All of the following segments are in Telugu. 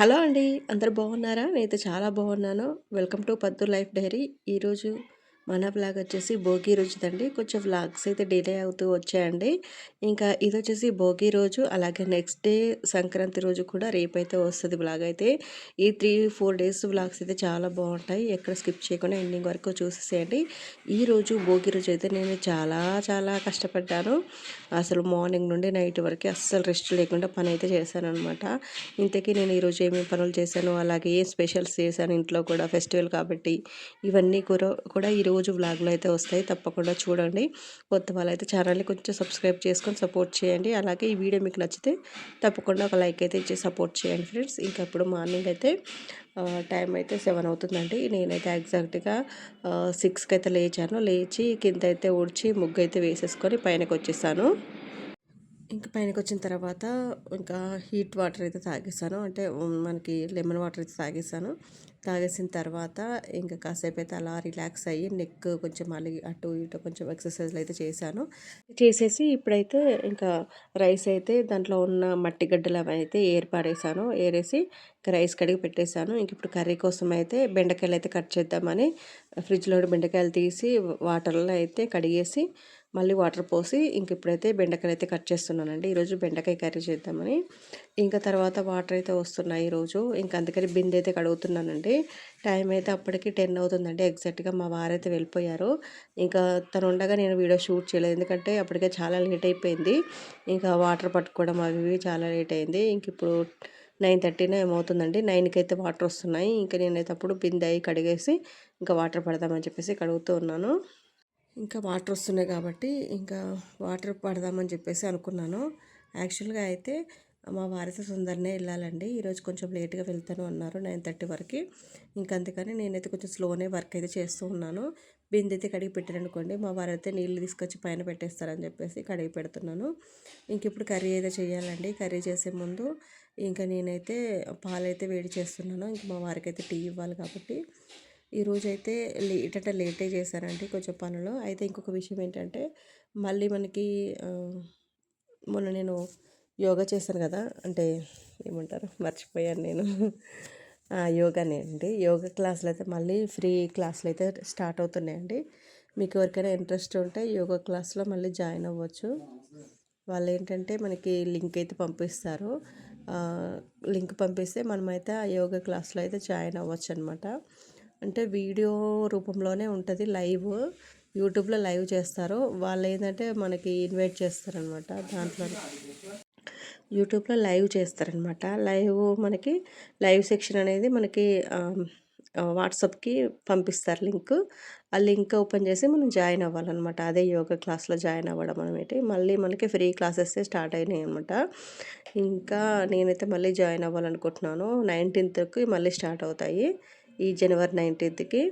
హలో అండి అందరు బాగున్నారా? నేనైతే చాలా బాగున్నాను. Welcome to Paddu life diary. ఈరోజు మన బ్లాగ్ వచ్చేసి భోగి రోజుదండి. కొంచెం వ్లాగ్స్ అయితే డిలే అవుతూ వచ్చాయండి. ఇంకా ఇది వచ్చేసి భోగి రోజు అలాగే నెక్స్ట్ డే సంక్రాంతి రోజు కూడా రేపైతే వస్తుంది బ్లాగ్ అయితే. ఈ త్రీ ఫోర్ డేస్ బ్లాగ్స్ అయితే చాలా బాగుంటాయి. ఎక్కడ స్కిప్ చేయకుండా ఎండింగ్ వరకు చూసేసేయండి. ఈ రోజు భోగి రోజు అయితే నేను చాలా చాలా కష్టపడ్డాను. అసలు మార్నింగ్ నుండి నైట్ వరకు అస్సలు రెస్ట్ లేకుండా పని అయితే చేశాను అనమాట ఇంతకీ నేను ఈరోజు ఏమేమి పనులు చేశాను అలాగే ఏం స్పెషల్స్ చేశాను ఇంట్లో కూడా ఫెస్టివల్ కాబట్టి ఇవన్నీ కూడా కూడా ఈరోజు రోజు వ్లాగ్లో అయితే వస్తాయి. తప్పకుండా చూడండి. కొత్త వాళ్ళైతే ఛానల్ని కొంచెం సబ్స్క్రైబ్ చేసుకొని సపోర్ట్ చేయండి. అలాగే ఈ వీడియో మీకు నచ్చితే తప్పకుండా ఒక లైక్ అయితే ఇచ్చి సపోర్ట్ చేయండి ఫ్రెండ్స్. ఇంకా ఇప్పుడు మార్నింగ్ అయితే టైం అయితే సెవెన్ అవుతుందండి. నేనైతే ఎగ్జాక్ట్గా సిక్స్కి అయితే లేచాను. లేచి కింద అయితే ఊడ్చి ముగ్గు అయితే వేసేసుకొని పైనకి వచ్చేసాను. ఇంకా పైనకి వచ్చిన తర్వాత ఇంకా హీట్ వాటర్ అయితే తాగేసాను. అంటే మనకి లెమన్ వాటర్ అయితే తాగేసాను. తాగేసిన తర్వాత ఇంకా కాసేపు అయితే అలా రిలాక్స్ అయ్యి నెక్ కొంచెం మళ్ళీ అటు ఇటు కొంచెం ఎక్సర్సైజ్లు అయితే చేశాను. చేసేసి ఇప్పుడైతే ఇంకా రైస్ అయితే దాంట్లో ఉన్న మట్టి గడ్డలు అవి అయితే ఏర్పాడేసాను. ఏరేసి ఇంకా రైస్ కడిగి పెట్టేశాను ఇంక ఇప్పుడు కర్రీ కోసం అయితే బెండకాయలు అయితే కట్ చేద్దామని ఫ్రిడ్జ్లో బెండకాయలు తీసి వాటర్లో అయితే కడిగేసి మళ్ళీ వాటర్ పోసి ఇంక ఇప్పుడైతే బెండకాయలు అయితే కట్ చేస్తున్నానండి. ఈరోజు బెండకాయ కర్రీ చేద్దామని. ఇంకా తర్వాత వాటర్ అయితే వస్తున్నాయి ఈరోజు ఇంకా అందుకని బిందె అయితే కడుగుతున్నానండి. టైం అయితే అప్పటికి టెన్ అవుతుందండి. ఎగ్జాక్ట్గా మా వారైతే వెళ్ళిపోయారు. ఇంకా తను ఉండగా నేను వీడియో షూట్ చేయలేదు. ఎందుకంటే అప్పటికే చాలా లేట్ అయిపోయింది. ఇంకా వాటర్ పట్టుకోవడం అవి చాలా లేట్ అయింది. ఇంక ఇప్పుడు నైన్ థర్టీనే ఏమవుతుందండి నైన్కి అయితే వాటర్ వస్తున్నాయి. ఇంకా నేనైతే అప్పుడు బిందె అయి కడిగేసి ఇంకా వాటర్ పడదామని చెప్పేసి కడుగుతూ ఉన్నాను. ఇంకా వాటర్ వస్తున్నాయి కాబట్టి ఇంకా వాటర్ పడదామని చెప్పేసి అనుకున్నాను. యాక్చువల్గా అయితే మా వారసు సుందరనే వెళ్ళాలండి. ఈరోజు కొంచెం లేట్గా వెళ్తాను అన్నారు నైన్ థర్టీ వరకు. ఇంకా అందుకని నేనైతే కొంచెం స్లోనే వర్క్ అయితే చేస్తూ ఉన్నాను. బిందె అయితే కడిగి పెట్టారనుకోండి మా వారు అయితే నీళ్ళు తీసుకొచ్చి పైన పెట్టేస్తారని చెప్పేసి కడిగి పెడుతున్నాను. ఇంక ఇప్పుడు కర్రీ అయితే చేయాలండి. కర్రీ చేసే ముందు ఇంకా నేనైతే పాలైతే వేడి చేస్తున్నాను. ఇంక మా వారికి అయితే టీ ఇవ్వాలి కాబట్టి ఈరోజు అయితే లేట్ అంటే లేటే చేశానండి కొంచెం పనులు. అయితే ఇంకొక విషయం ఏంటంటే మళ్ళీ మనకి మొన్న నేను యోగా చేశాను కదా అంటే ఏమంటారు మర్చిపోయాను నేను. యోగానే అండి. యోగా క్లాసులు అయితే మళ్ళీ ఫ్రీ క్లాసులు అయితే స్టార్ట్ అవుతున్నాయండి. మీకు ఎవరికైనా ఇంట్రెస్ట్ ఉంటే యోగా క్లాస్లో మళ్ళీ జాయిన్ అవ్వచ్చు. వాళ్ళు ఏంటంటే మనకి లింక్ అయితే పంపిస్తారు. లింక్ పంపిస్తే మనమైతే ఆ యోగా క్లాస్లో అయితే జాయిన్ అవ్వచ్చు అనమాట అంటే వీడియో రూపంలోనే ఉంటుంది లైవ్. యూట్యూబ్లో లైవ్ చేస్తారు. వాళ్ళు ఏంటంటే మనకి ఇన్వైట్ చేస్తారనమాట దాంట్లో. యూట్యూబ్లో లైవ్ చేస్తారనమాట. లైవ్ మనకి లైవ్ సెక్షన్ అనేది మనకి వాట్సాప్కి పంపిస్తారు లింక్. ఆ లింక్ ఓపెన్ చేసి మనం జాయిన్ అవ్వాలన్నమాట అదే యోగా క్లాస్లో జాయిన్ అవ్వడం అనేది మళ్ళీ మనకి ఫ్రీ క్లాసెస్ స్టార్ట్ అయినాయి అనమాట ఇంకా నేనైతే మళ్ళీ జాయిన్ అవ్వాలనుకుంటున్నాను. నైన్టీన్త్కి మళ్ళీ స్టార్ట్ అవుతాయి. ఈ జనవరి నైన్టీన్త్కి.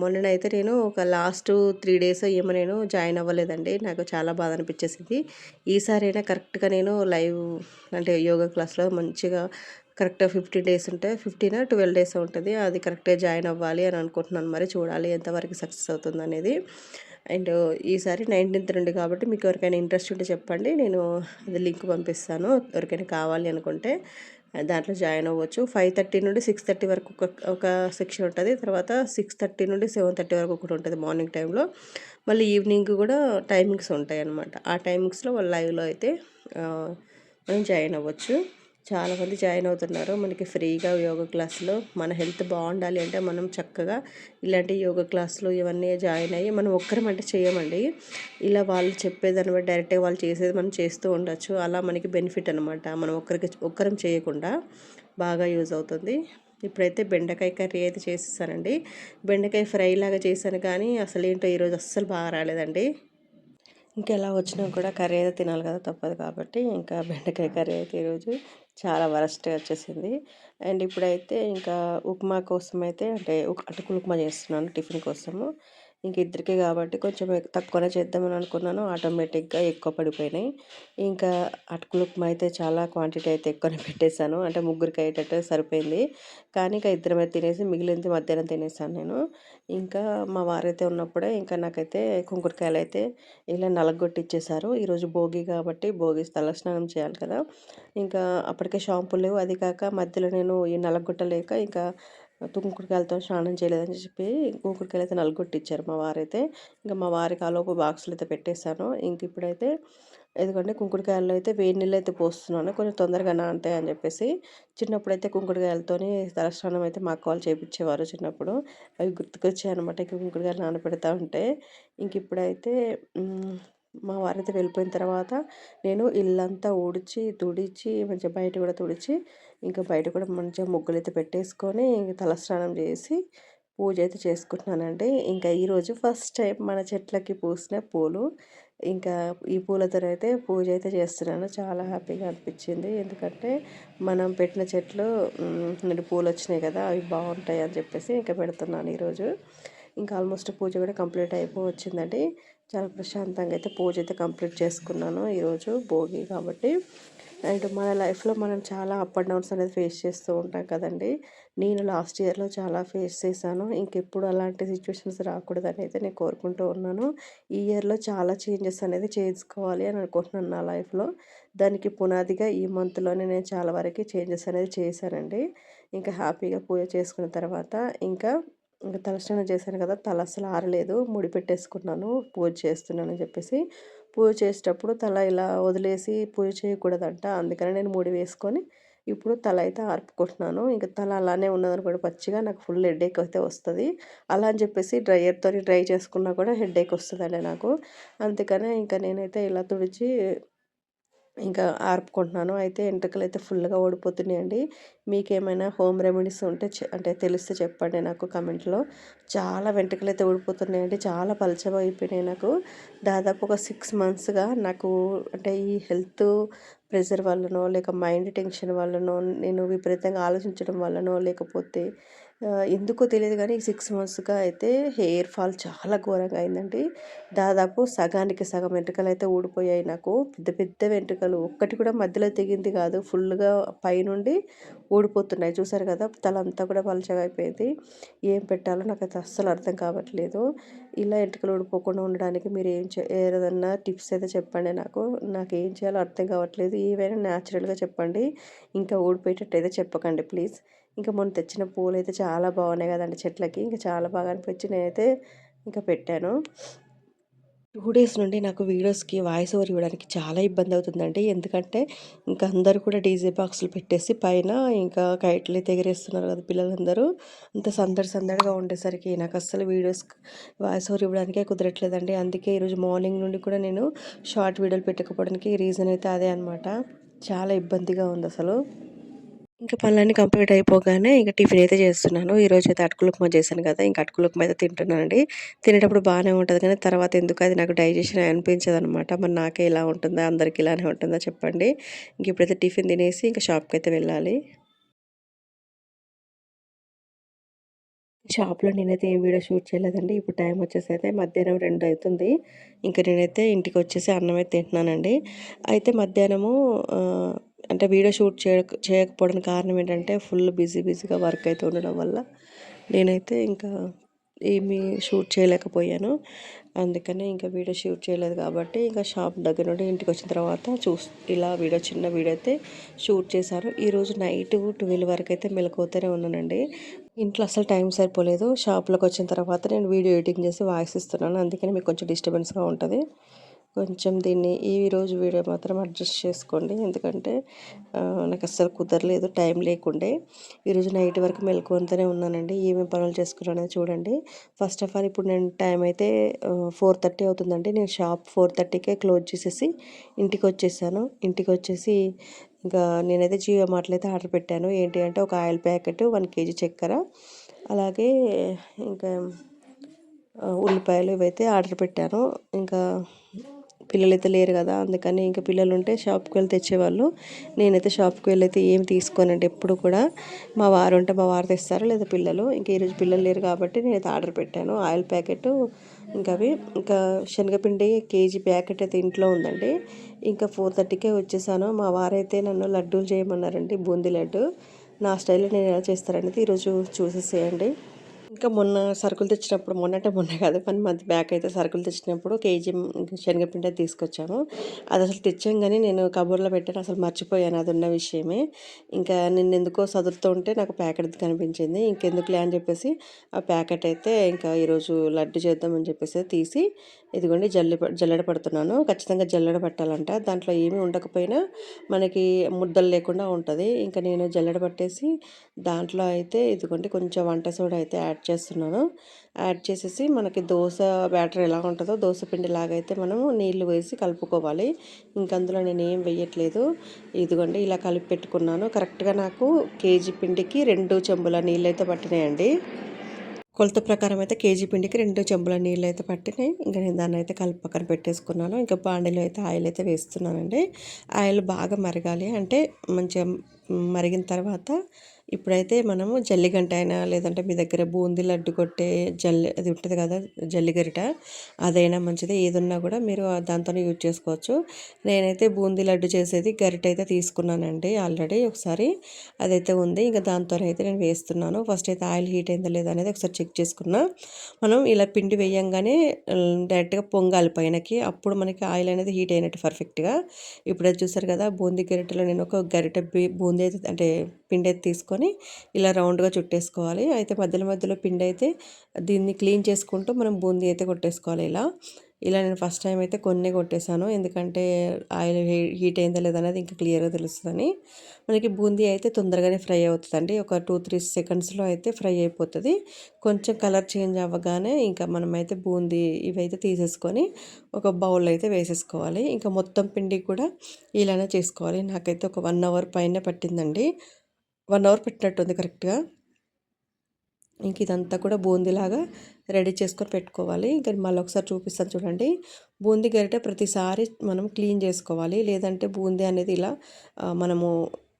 మొన్ననైతే నేను ఒక లాస్ట్ త్రీ డేస్ ఏమో నేను జాయిన్ అవ్వలేదండి. నాకు చాలా బాధ అనిపించేసింది. ఈసారి అయినా కరెక్ట్గా నేను లైవ్ అంటే యోగా క్లాస్లో మంచిగా కరెక్ట్గా ఫిఫ్టీన్ డేస్ ఉంటే ఫిఫ్టీన్ ట్వెల్వ్ డేస్ ఉంటుంది. అది కరెక్ట్గా జాయిన్ అవ్వాలి అని అనుకుంటున్నాను. మరి చూడాలి ఎంతవరకు సక్సెస్ అవుతుంది అనేది. అండ్ ఈసారి నైన్టీన్త్ నుండి కాబట్టి మీకు ఎవరికైనా ఇంట్రెస్ట్ ఉంటే చెప్పండి. నేను అది లింక్ పంపిస్తాను. ఎవరికైనా కావాలి అనుకుంటే. దాంట్లో జాయిన్ అవ్వచ్చు. ఫైవ్ థర్టీ నుండి సిక్స్ థర్టీ వరకు ఒక ఒక సెక్షన్ ఉంటుంది. తర్వాత సిక్స్ థర్టీ నుండి సెవెన్ థర్టీ వరకు ఒకటి ఉంటుంది మార్నింగ్ టైంలో. మళ్ళీ ఈవినింగ్ కూడా టైమింగ్స్ ఉంటాయి అన్నమాట ఆ టైమింగ్స్లో వాళ్ళు లైవ్లో అయితే మనం జాయిన్ అవ్వచ్చు. చాలామంది జాయిన్ అవుతున్నారు. మనకి ఫ్రీగా యోగా క్లాసులో మన హెల్త్ బాగుండాలి అంటే మనం చక్కగా ఇలాంటి యోగా క్లాసులు ఇవన్నీ జాయిన్ అయ్యి మనం ఒక్కరం అంటే చేయమండి ఇలా వాళ్ళు చెప్పేదాన్ని బట్టి డైరెక్ట్గా వాళ్ళు చేసేది మనం చేస్తూ ఉండొచ్చు. అలా మనకి బెనిఫిట్ అనమాట మనం ఒక్కరికి ఒక్కరం చేయకుండా బాగా యూజ్ అవుతుంది. ఇప్పుడైతే బెండకాయ కర్రీ అయితే చేసేసానండి. బెండకాయ ఫ్రై లాగా చేశాను కానీ అసలు ఏంటో ఈరోజు అస్సలు బాగా రాలేదండి. ఇంకెలా వచ్చినా కూడా కర్రీ అయితే తినాలి కదా తప్పదు కాబట్టి ఇంకా బెండకాయ కర్రీ అయితే ఈరోజు చాలా వరస్ట్గా వచ్చేసింది. అండ్ ఇప్పుడైతే ఇంకా ఉప్మా కోసం అయితే అంటే అటుకులు ఉప్మా చేస్తున్నాను టిఫిన్ కోసము. ఇంక ఇద్దరికే కాబట్టి కొంచెం తక్కువనే చేద్దామని అనుకున్నాను. ఆటోమేటిక్గా ఎక్కువ పడిపోయినాయి. ఇంకా అటుకులు అయితే చాలా క్వాంటిటీ అయితే ఎక్కువనే పెట్టేశాను. అంటే ముగ్గురికి అయ్యేటట్టు సరిపోయింది. కానీ ఇంకా ఇద్దరమే తినేసి మిగిలింది మధ్యాహ్నం తినేసాను నేను. ఇంకా మా వారైతే ఉన్నప్పుడే ఇంకా నాకైతే కుంకుడుకాయలు అయితే ఇలా నలగొట్టి ఇచ్చేసారు ఈరోజు భోగి కాబట్టి భోగి తలస్నానం చేయాలి కదా. ఇంకా అప్పటికే షాంపూ లేవు. అది కాక మధ్యలో నేను ఈ నలగొట్టలేక ఇంకా కుంకుడుకాయలతో స్నానం చేయలేదని చెప్పి కుంకుడుకాయలు అయితే నలుగొట్టిచ్చారు మా వారైతే. ఇంకా మా వారికి ఆలోపు బాక్సులు అయితే పెట్టేశాను. ఇంక ఇప్పుడైతే ఎందుకంటే కుంకుడుకాయల్లో అయితే వేడి నీళ్ళు అయితే పోస్తున్నాను. కొంచెం తొందరగా నానతాయి అని చెప్పేసి చిన్నప్పుడు అయితే కుంకుడుకాయలతోని తలస్నానం అయితే మా అక్క వాళ్ళు చేయించేవారు చిన్నప్పుడు. అవి గుర్తుకొచ్చాయి అనమాట ఇక కుంకుడుకాయలు నానబెడతా ఉంటే ఇంక ఇప్పుడైతే మా వారైతే వెళ్ళిపోయిన తర్వాత నేను ఇల్లంతా ఊడ్చి తుడిచి మంచిగా బయట కూడా తుడిచి ఇంకా బయట కూడా మంచిగా ముగ్గులు అయితే పెట్టేసుకొని ఇంకా తలస్నానం చేసి పూజ అయితే చేసుకుంటున్నానండి. ఇంకా ఈరోజు ఫస్ట్ టైం మన చెట్లకి పూసిన పూలు. ఇంకా ఈ పూలతో అయితే పూజ అయితే చేస్తున్నాను. చాలా హ్యాపీగా అనిపించింది. ఎందుకంటే మనం పెట్టిన చెట్లు రెండు పూలు వచ్చినాయి కదా అవి బాగుంటాయి అని చెప్పేసి ఇంకా పెడుతున్నాను ఈరోజు ఇంకా ఆల్మోస్ట్ పూజ కూడా కంప్లీట్ అయిపోవచ్చిందండి. చాలా ప్రశాంతంగా అయితే పూజ అయితే కంప్లీట్ చేసుకున్నాను ఈరోజు భోగి కాబట్టి. అండ్ మన లైఫ్లో మనం చాలా అప్ అండ్ డౌన్స్ అనేది ఫేస్ చేస్తూ ఉంటాం కదండి. నేను లాస్ట్ ఇయర్లో చాలా ఫేస్ చేశాను. ఇంకెప్పుడు అలాంటి సిచ్యువేషన్స్ రాకూడదని అయితే నేను కోరుకుంటూ ఉన్నాను. ఈ ఇయర్లో చాలా చేంజెస్ అనేది చేసుకోవాలి అని అనుకుంటున్నాను నా లైఫ్లో. దానికి పునాదిగా ఈ మంత్లోనే నేను చాలా వరకు చేంజెస్ అనేది చేశానండి. ఇంకా హ్యాపీగా పూజ చేసుకున్న తర్వాత ఇంకా ఇంకా తలస్నానం చేశాను కదా తల అసలు ఆరలేదు. ముడి పెట్టేసుకున్నాను. పూజ చేస్తున్నానని చెప్పేసి. పూజ చేసేటప్పుడు తల ఇలా వదిలేసి పూజ చేయకూడదంట. అందుకని నేను ముడి వేసుకొని ఇప్పుడు తల అయితే ఆర్పుకుంటున్నాను. ఇంకా తల అలానే ఉన్నదనుకోండి పచ్చిగా నాకు ఫుల్ హెడేక్ అయితే వస్తుంది. అలా అని చెప్పేసి డ్రైయర్తో డ్రై చేసుకున్నా కూడా హెడేక్ వస్తుందండి నాకు. అందుకనే ఇంకా నేనైతే ఇలా తుడిచి ఇంకా ఆర్పుకుంటున్నాను. అయితే ఎంటకలు అయితే ఫుల్గా ఓడిపోతున్నాయండి. మీకేమైనా హోమ్ రెమెడీస్ ఉంటే అంటే తెలిస్తే చెప్పండి నాకు కమెంట్లో. చాలా వెంట్రుకలు అయితే ఊడిపోతున్నాయండి చాలా పలచగా అయిపోయినాయి నాకు. దాదాపు ఒక సిక్స్ మంత్స్గా నాకు అంటే ఈ హెల్త్ ప్రెషర్ వల్లనో లేక మైండ్ టెన్షన్ వల్లనో నేను విపరీతంగా ఆలోచించడం వల్లనో లేకపోతే ఎందుకో తెలియదు కానీ సిక్స్ మంత్స్గా అయితే హెయిర్ ఫాల్ చాలా ఘోరంగా అయిందండి. దాదాపు సగానికి సగం వెంట్రుకలు అయితే ఊడిపోయాయి నాకు. పెద్ద పెద్ద వెంట్రుకలు. ఒక్కటి కూడా మధ్యలో తెగింది కాదు. ఫుల్గా పైనుండి ఊడిపోతున్నాయి. చూసారు కదా? తల అంతా కూడా పలచగా అయిపోయింది. ఏం పెట్టాలో నాకు అయితే అస్సలు అర్థం కావట్లేదు. ఇలా వెంట్రుకలు ఊడిపోకుండా ఉండడానికి మీరు ఏం చే ఏదన్నా టిప్స్ అయితే చెప్పండి నాకు. నాకు ఏం చేయాలో అర్థం కావట్లేదు. ఏవైనా న్యాచురల్గా చెప్పండి. ఇంకా ఊడిపోయేటట్టు అయితే చెప్పకండి ప్లీజ్. ఇంకా మొన్న తెచ్చిన పూలు అయితే చాలా బాగున్నాయి కదండి చెట్లకి. ఇంకా చాలా బాగా అనిపించి నేనైతే ఇంకా పెట్టాను. టూ డేస్ నుండి నాకు వీడియోస్కి వాయిస్ ఓవర్ ఇవ్వడానికి చాలా ఇబ్బంది అవుతుందండి. ఎందుకంటే ఇంకా అందరూ కూడా డీజే బాక్సులు పెట్టేసి పైన ఇంకా కైట్లు అయితే ఎగరేస్తున్నారు కదా పిల్లలందరూ. అంత సందడి సందడిగా ఉండేసరికి నాకు అస్సలు వీడియోస్ వాయిస్ ఓవర్ ఇవ్వడానికే కుదరట్లేదండి. అందుకే ఈరోజు మార్నింగ్ నుండి కూడా నేను షార్ట్ వీడియోలు పెట్టకపోవడానికి రీజన్ అయితే అదే అనమాట చాలా ఇబ్బందిగా ఉంది అసలు. ఇంకా పనులన్నీ కంప్లీట్ అయిపోగానే ఇంకా టిఫిన్ అయితే చేస్తున్నాను. ఈరోజు అయితే అటుకులు ఉప్మా చేశాను కదా ఇంకా అటుకులు ఉప్మా అయితే తింటున్నానండి. తినేటప్పుడు బాగానే ఉంటుంది కానీ తర్వాత ఎందుకు అది నాకు డైజెషన్ అనిపించదు అనమాట మరి నాకే ఇలా ఉంటుందా అందరికి ఇలానే ఉంటుందా చెప్పండి. ఇంక ఇప్పుడైతే టిఫిన్ తినేసి ఇంకా షాప్కి అయితే వెళ్ళాలి. షాప్లో నేనైతే ఏం వీడియో షూట్ చేయలేదండి. ఇప్పుడు టైం వచ్చేసి అయితే మధ్యాహ్నం రెండు అవుతుంది. ఇంకా నేనైతే ఇంటికి వచ్చేసి అన్నం అయితే తింటున్నానండి. అయితే మధ్యాహ్నము అంటే వీడియో షూట్ చేయ చేయకపోవడానికి కారణం ఏంటంటే ఫుల్ బిజీ బిజీగా వర్క్ అయితే ఉండడం వల్ల నేనైతే ఇంకా ఏమీ షూట్ చేయలేకపోయాను. అందుకనే ఇంకా వీడియో షూట్ చేయలేదు కాబట్టి ఇంకా షాప్ దగ్గర నుండి ఇంటికి వచ్చిన తర్వాత చూస్ ఇలా వీడియో చిన్న వీడియో అయితే షూట్ చేశాను. ఈరోజు నైట్ ట్వెల్వ్ వరకు అయితే మెలకువతోనే ఉన్నానండి. ఇంట్లో అసలు టైం సరిపోలేదు. షాప్లోకి వచ్చిన తర్వాత నేను వీడియో ఎడిటింగ్ చేసి వాయిస్ ఇస్తున్నాను. అందుకని మీకు కొంచెం డిస్టర్బెన్స్గా ఉంటుంది. కొంచెం దీన్ని ఈ రోజు వీడియో మాత్రం అడ్జస్ట్ చేసుకోండి. ఎందుకంటే నాకు అస్సలు కుదరలేదు టైం లేకుండే. ఈరోజు నైట్ వరకు మెలకువంతోనే ఉన్నానండి. ఏమేమి పనులు చేసుకున్నానో చూడండి. ఫస్ట్ ఆఫ్ ఆల్ ఇప్పుడు నేను టైం అయితే ఫోర్ థర్టీ అవుతుందండి. నేను షాప్ ఫోర్ థర్టీకే క్లోజ్ చేసేసి ఇంటికి వచ్చేసాను ఇంటికి వచ్చేసి ఇంకా నేనైతే జియో మార్ట్లో అయితే ఆర్డర్ పెట్టాను. ఏంటి అంటే ఒక ఆయిల్ ప్యాకెట్ వన్ కేజీ చక్కెర. అలాగే ఇంకా ఉల్లిపాయలు ఇవైతే ఆర్డర్ పెట్టాను. ఇంకా పిల్లలు అయితే లేరు కదా అందుకని ఇంకా పిల్లలు ఉంటే షాప్కి వెళ్ళి తెచ్చేవాళ్ళు. నేనైతే షాప్కి వెళ్ళి అయితే ఏం తీసుకోనండి ఎప్పుడు కూడా. మా వారు ఉంటే మా వారు తెస్తారు లేదా పిల్లలు. ఇంకా ఈరోజు పిల్లలు లేరు కాబట్టి నేనైతే ఆర్డర్ పెట్టాను. ఆయిల్ ప్యాకెట్ ఇంకా అవి ఇంకా శనగపిండి కేజీ ప్యాకెట్ అయితే ఇంట్లో ఉందండి. ఇంకా ఫోర్ థర్టీకే వచ్చేసాను. మా వారైతే నన్ను లడ్డూలు చేయమన్నారండి బూందీ లడ్డు. నా స్టైల్లో నేను ఎలా చేస్తారనేది ఈరోజు చూసేసేయండి. ఇంకా మొన్న సరుకులు తెచ్చినప్పుడు మొన్న అంటే మొన్న కాదు పని మంత్ బ్యాక్ అయితే సరుకులు తెచ్చినప్పుడు కేజీ శనగపిండి అయితే తీసుకొచ్చాము. అది అసలు తెచ్చాం కానీ నేను కబూర్లో పెట్టాను అసలు మర్చిపోయాను అది ఉన్న విషయమే. ఇంకా నేను ఎందుకో చదువుతూ ఉంటే నాకు ప్యాకెట్ కనిపించింది. ఇంకెందుకులే అని చెప్పేసి ఆ ప్యాకెట్ అయితే ఇంకా ఈరోజు లడ్డు చేద్దామని చెప్పేసి తీసి ఇదిగోండి జల్లి జల్లెడ పడుతున్నాను. ఖచ్చితంగా జల్లెడ పట్టాలంట. దాంట్లో ఏమీ ఉండకపోయినా మనకి ముద్దలు లేకుండా ఉంటుంది. ఇంకా నేను జల్లెడ పట్టేసి దాంట్లో అయితే ఇదిగోండి కొంచెం వంట సోడా అయితే యాడ్ చేస్తున్నాను. యాడ్ చేసేసి మనకి దోశ బ్యాటర్ ఎలా ఉంటుందో దోశ పిండి లాగైతే మనము నీళ్ళు వేసి కలుపుకోవాలి. ఇంక అందులో నేను ఏం వేయట్లేదు. ఇదిగోండి ఇలా కలిపి పెట్టుకున్నాను. కరెక్ట్గా నాకు కేజీ పిండికి రెండు చెంబుల నీళ్ళు అయితే పట్టినాయండి. కొలత ప్రకారం అయితే కేజీ పిండికి రెండు చెంబుల నీళ్ళు అయితే పట్టినాయి. ఇంకా నేను దాన్ని అయితే కలిపి పక్కన పెట్టేసుకున్నాను. ఇంకా బాండీలో అయితే ఆయిల్ అయితే వేస్తున్నానండి. ఆయిల్ బాగా మరగాలి. అంటే మంచిగా మరిగిన తర్వాత ఇప్పుడైతే మనము జల్లిగంట అయినా లేదంటే మీ దగ్గర బూందీ లడ్డు కొట్టే జల్లి అది ఉంటుంది కదా జల్లిగరిట అదైనా మంచిది. ఏదున్నా కూడా మీరు దాంతోనే యూజ్ చేసుకోవచ్చు. నేనైతే బూందీ లడ్డు చేసేది గరిట అయితే తీసుకున్నానండి ఆల్రెడీ ఒకసారి. అదైతే ఉంది ఇంకా దాంతోనైతే నేను వేస్తున్నాను. ఫస్ట్ అయితే ఆయిల్ హీట్ అయిందా లేదా అనేది ఒకసారి చెక్ చేసుకున్నా. మనం ఇలా పిండి వేయంగానే డైరెక్ట్గా పొంగాలి పైనకి. అప్పుడు మనకి ఆయిల్ అనేది హీట్ అయినట్టు పర్ఫెక్ట్గా ఇప్పుడైతే చూసారు కదా బూందీ గరిటెలో నేను ఒక గరిటె బూందీ అయితే అంటే పిండి అయితే తీసుకొని ఇలా రౌండ్గా చుట్టేసుకోవాలి. అయితే మధ్యలో మధ్యలో పిండి అయితే దీన్ని క్లీన్ చేసుకుంటూ మనం బూందీ అయితే కొట్టేసుకోవాలి ఇలా. ఇలా నేను ఫస్ట్ టైం అయితే కొన్ని కొట్టేశాను ఎందుకంటే ఆయిల్ హీట్ అయిందా లేదనేది అనేది ఇంకా క్లియర్గా తెలుస్తుందని. మనకి బూందీ అయితే తొందరగానే ఫ్రై అవుతుందండి. ఒక టూ త్రీ సెకండ్స్లో అయితే ఫ్రై అయిపోతుంది. కొంచెం కలర్ చేంజ్ అవ్వగానే ఇంకా మనమైతే బూందీ ఇవైతే తీసేసుకొని ఒక బౌల్ అయితే వేసేసుకోవాలి. ఇంకా మొత్తం పిండి కూడా ఇలానే చేసుకోవాలి. నాకైతే ఒక వన్ అవర్ పైన పట్టిందండి. వన్ అవర్ పెట్టినట్టుంది కరెక్ట్గా. ఇంక ఇదంతా కూడా బూందీలాగా రెడీ చేసుకొని పెట్టుకోవాలి. ఇంకా మళ్ళీ ఒకసారి చూపిస్తాను చూడండి. బూందీ గరిటె ప్రతిసారి మనం క్లీన్ చేసుకోవాలి. లేదంటే బూందీ అనేది ఇలా మనము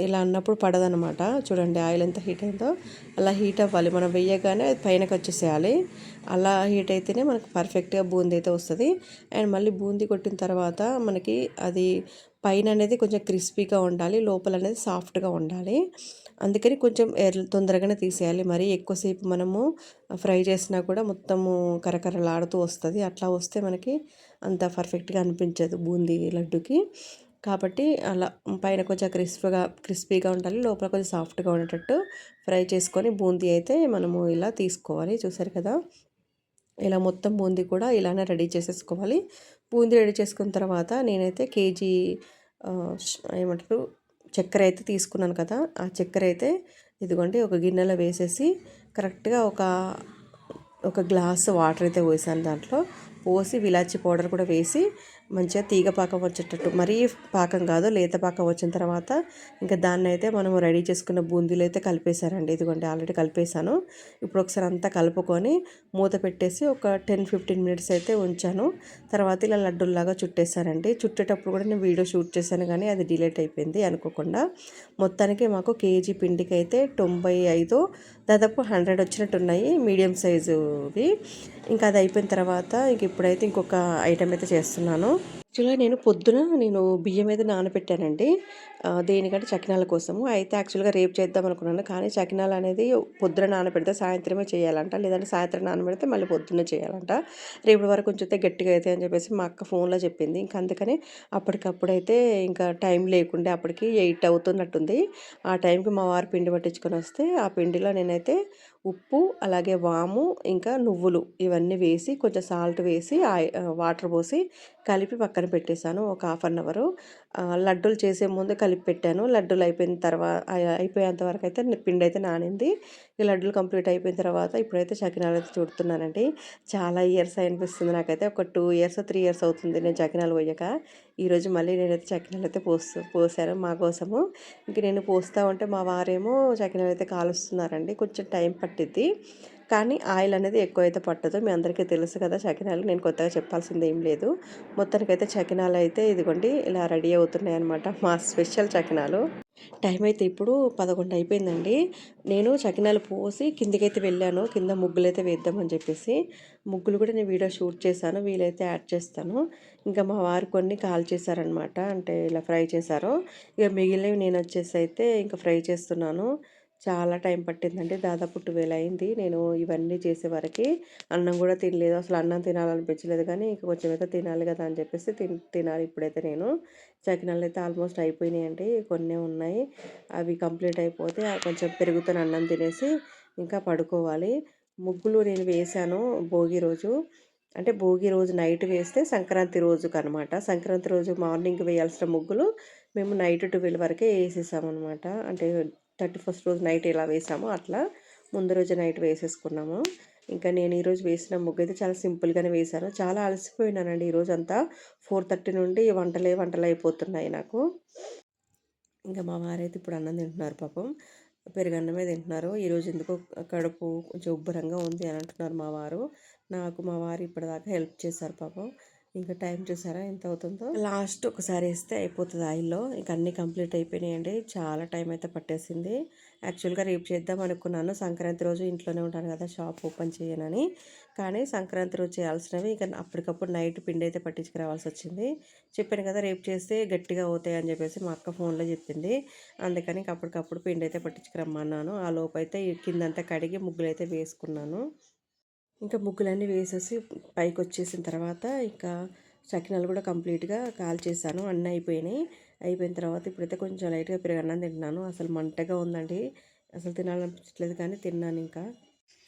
ఇలా అన్నప్పుడు పడదనమాట చూడండి ఆయిల్ ఎంత హీట్ అయిందో. అలా హీట్ అవ్వాలి. మనం వేయగానే అది పైనకి వచ్చేసేయాలి. అలా హీట్ అయితేనే మనకు పర్ఫెక్ట్గా బూందీ అయితే వస్తుంది. అండ్ మళ్ళీ బూందీ కొట్టిన తర్వాత మనకి అది పైన అనేది కొంచెం క్రిస్పీగా ఉండాలి. లోపల అనేది సాఫ్ట్గా ఉండాలి. అందుకని కొంచెం తొందరగానే తీసేయాలి. మరి ఎక్కువసేపు మనము ఫ్రై చేసినా కూడా మొత్తము కరకరలాడుతూ వస్తుంది. అట్లా వస్తే మనకి అంత పర్ఫెక్ట్గా అనిపించదు బూందీ లడ్డుకి. కాబట్టి అలా పైన కొంచెం క్రిస్పీగా క్రిస్పీగా ఉండాలి. లోపల కొంచెం సాఫ్ట్గా ఉండేటట్టు ఫ్రై చేసుకొని బూందీ అయితే మనము ఇలా తీసుకోవాలి. చూసారు కదా? ఇలా మొత్తం బూందీ కూడా ఇలానే రెడీ చేసేసుకోవాలి. బూందీ రెడీ చేసుకున్న తర్వాత నేనైతే కేజీ ఏమంటారు? చక్కెర అయితే తీసుకున్నాను కదా ఆ చక్కెర అయితే ఇదిగోండి ఒక గిన్నెలో వేసేసి కరెక్ట్గా ఒక ఒక గ్లాస్ వాటర్ అయితే పోసాను దాంట్లో. పోసి విలాచి పౌడర్ కూడా వేసి మంచిగా తీగ పాకం వచ్చేటట్టు. మరీ పాకం కాదు లేత పాకం వచ్చిన తర్వాత ఇంకా దాన్ని అయితే మనం రెడీ చేసుకున్న బూందీలు అయితే కలిపేశారండి. ఇదిగోండి ఆల్రెడీ కలిపేశాను. ఇప్పుడు ఒకసారి అంతా కలుపుకొని మూత పెట్టేసి ఒక టెన్ ఫిఫ్టీన్ మినిట్స్ అయితే ఉంచాను. తర్వాత ఇలా లడ్డుల్లాగా చుట్టేశారండి. చుట్టేటప్పుడు కూడా నేను వీడియో షూట్ చేశాను కానీ అది డిలేట్ అయిపోయింది అనుకోకుండా. మొత్తానికి మాకు కేజీ పిండికి అయితే తొంభై ఐదు దాదాపు హండ్రెడ్ వచ్చినట్టున్నాయి మీడియం సైజువి. ఇంకా అది అయిపోయిన తర్వాత ఇంక ఇప్పుడైతే ఇంకొక ఐటెం అయితే చేస్తున్నాను. యాక్చువల్గా నేను పొద్దున నేను బియ్యం అయితే నానబెట్టానండి. దేనికంటే చకినాల కోసము. అయితే యాక్చువల్గా రేపు చేద్దాం అనుకున్నాను. కానీ చకినాలు అనేది పొద్దున నానబెడితే సాయంత్రమే చేయాలంట. లేదంటే సాయంత్రం నానబెడితే మళ్ళీ పొద్దున్న చేయాలంట. రేపు వరకు ఉంచితే గట్టిగా అయితే అని చెప్పేసి మా అక్క ఫోన్లో చెప్పింది. ఇంకా అందుకని అప్పటికప్పుడైతే ఇంకా టైం లేకుండే అప్పటికి ఎయిట్ అవుతున్నట్టుంది. ఆ టైంకి మా వారు పిండి పట్టించుకొని వస్తే ఆ పిండిలో నేనైతే ఉప్పు అలాగే వాము ఇంకా నువ్వులు ఇవన్నీ వేసి కొంచెం సాల్ట్ వేసి వాటర్ పోసి కలిపి పక్కన పెట్టేశాను. ఒక హాఫ్ అన్ అవరు. లడ్డూలు చేసే ముందు కలిపి పెట్టాను. లడ్డూలు అయిపోయిన తర్వాత అయిపోయేంత వరకు అయితే పిండి అయితే నానింది. ఈ లడ్డూలు కంప్లీట్ అయిపోయిన తర్వాత ఇప్పుడైతే చకినాలు అయితే చూడుతున్నానండి. చాలా ఇయర్స్ అనిపిస్తుంది నాకైతే. ఒక టూ ఇయర్స్ త్రీ ఇయర్స్ అవుతుంది నేను చకినాలు పోయాక. ఈరోజు మళ్ళీ నేనైతే చకినాలు అయితే పోస్తూ పోసాను మా కోసము. ఇంక నేను పోస్తూ ఉంటే మా వారేమో చకినాలు అయితే కాలుస్తున్నారండి. కొంచెం టైం పట్టిద్ది. కానీ ఆయిల్ అనేది ఎక్కువ అయితే పట్టదు. మీ అందరికీ తెలుసు కదా చకినాలు. నేను కొత్తగా చెప్పాల్సింది ఏం లేదు. మొత్తానికైతే చకినాలు అయితే ఇదిగోండి ఇలా రెడీ అవుతున్నాయి అనమాట మా స్పెషల్ చకినాలు. టైం అయితే ఇప్పుడు పదకొండు అయిపోయిందండి. నేను చకినాలు పోసి కిందికైతే వెళ్ళాను. కింద ముగ్గులు అయితే వేద్దామని చెప్పేసి. ముగ్గులు కూడా నేను వీడియో షూట్ చేశాను. వీలైతే యాడ్ చేస్తాను. ఇంకా మా వారు కొన్ని కాల్ చేశారనమాట అంటే ఇలా ఫ్రై చేశారు. ఇక మిగిలినవి నేను వచ్చేసి అయితే ఇంకా ఫ్రై చేస్తున్నాను. చాలా టైం పట్టిందండి. దాదాపు ట్వెల్వ్ అయింది. నేను ఇవన్నీ చేసే వరకు అన్నం కూడా తినలేదు. అసలు అన్నం తినాలనిపించలేదు కానీ ఇంక కొంచెం అయితే తినాలి కదా అని చెప్పేసి తిన్ తినాలి ఇప్పుడైతే నేను. చకినాలు అయితే ఆల్మోస్ట్ అయిపోయినాయండి. కొన్ని ఉన్నాయి. అవి కంప్లీట్ అయిపోతే కొంచెం పెరుగుతున్న అన్నం తినేసి ఇంకా పడుకోవాలి. ముగ్గులు నేను వేశాను భోగి రోజు. అంటే భోగి రోజు నైట్ వేస్తే సంక్రాంతి రోజుకి అనమాట సంక్రాంతి రోజు మార్నింగ్ వేయాల్సిన ముగ్గులు మేము నైట్ ట్వెల్వ్ వరకే వేసేసామన్నమాట. అంటే థర్టీ ఫస్ట్ రోజు నైట్ ఎలా వేసామో అట్లా ముందు రోజు నైట్ వేసేసుకున్నాము. ఇంకా నేను ఈరోజు వేసిన ముగ్గు అయితే చాలా సింపుల్గానే వేశాను. చాలా అలసిపోయినానండి ఈరోజు అంతా. ఫోర్ థర్టీ నుండి వంటలే వంటలు అయిపోతున్నాయి నాకు. ఇంకా మా వారైతే ఇప్పుడు అన్నం తింటున్నారు పాపం. పెరుగన్నమే తింటున్నారు. ఈరోజు ఎందుకో కడుపు కొంచెం ఉబ్బరంగా ఉంది అని అంటున్నారు మా వారు. నాకు మా వారు ఇప్పటిదాకా హెల్ప్ చేశారు పాపం. ఇంకా టైం చూసారా ఎంత అవుతుందో? లాస్ట్ ఒకసారి వేస్తే అయిపోతుంది ఆయిల్లో. ఇంకా అన్నీ కంప్లీట్ అయిపోయినాయండి. చాలా టైం అయితే పట్టేసింది. యాక్చువల్గా రేపు చేద్దాం అనుకున్నాను. సంక్రాంతి రోజు ఇంట్లోనే ఉంటాను కదా షాప్ ఓపెన్ చేయనని. కానీ సంక్రాంతి రోజు చేయాల్సినవి ఇక అప్పటికప్పుడు నైట్ పిండి అయితే పట్టించుకురావాల్సి వచ్చింది. చెప్పాను కదా రేపు చేస్తే గట్టిగా అవుతాయి అని చెప్పేసి మా అక్క ఫోన్లో చెప్పింది. అందుకని అప్పటికప్పుడు పిండి అయితే పట్టించుకురమ్మన్నాను. ఆ లోపు అయితే కిందంతా కడిగి ముగ్గులు అయితే వేసుకున్నాను. ఇంకా ముగ్గులన్నీ వేసేసి పైకి వచ్చేసిన తర్వాత ఇంకా చకినాలు కూడా కంప్లీట్గా కాల్ చేశాను అన్నీ అయిపోయినాయి. అయిపోయిన తర్వాత ఇప్పుడైతే కొంచెం లైట్గా పెరుగన్నం తింటున్నాను. అసలు మంటగా ఉందండి. అసలు తినాలనిపించట్లేదు కానీ తిన్నాను ఇంకా.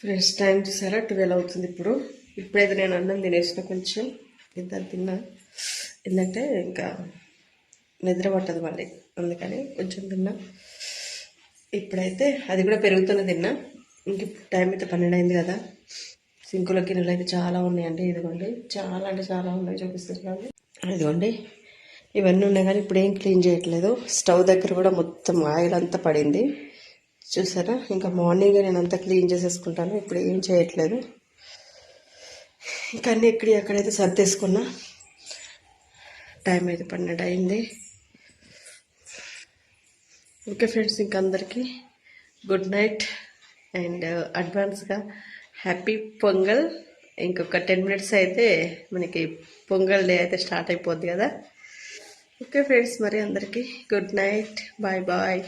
ఫ్రెండ్స్ టైం చూసారా? ట్వెల్వ్ అవుతుంది ఇప్పుడు. ఇప్పుడైతే నేను అన్నం తినేసిన కొంచెం. ఇంత తిన్నా. ఎందుకంటే ఇంకా నిద్ర పట్టదు మళ్ళీ. అందుకని కొంచెం తిన్నా. ఇప్పుడైతే అది కూడా పెరుగుతున్న తిన్నా. ఇంక టైం అయితే పన్నెండు అయింది కదా. సింకుల గిన్నెలు అయితే చాలా ఉన్నాయండి. ఇదిగోండి చాలా అంటే చాలా ఉన్నాయి చూపిస్తున్నాను ఇదిగోండి ఇవన్నీ ఉన్నాయి కానీ ఇప్పుడు ఏం క్లీన్ చేయట్లేదు. స్టవ్ దగ్గర కూడా మొత్తం ఆయిల్ అంతా పడింది. చూసారా? ఇంకా మార్నింగ్ నేను అంతా క్లీన్ చేసేసుకుంటాను. ఇప్పుడు ఏం చేయట్లేదు. ఇంకా అన్నీ ఎక్కడి ఎక్కడైతే సర్దేసుకున్నా టైం అయితే పన్నెండు అయింది. ఓకే ఫ్రెండ్స్ ఇంక అందరికీ గుడ్ నైట్ అండ్ అడ్వాన్స్గా హ్యాపీ పొంగల్ ఇంకొక టెన్ మినిట్స్ అయితే మనకి పొంగల్ డే అయితే స్టార్ట్ అయిపోద్ది కదా. ఓకే ఫ్రెండ్స్ మరి అందరికీ గుడ్ నైట్ బాయ్ బాయ్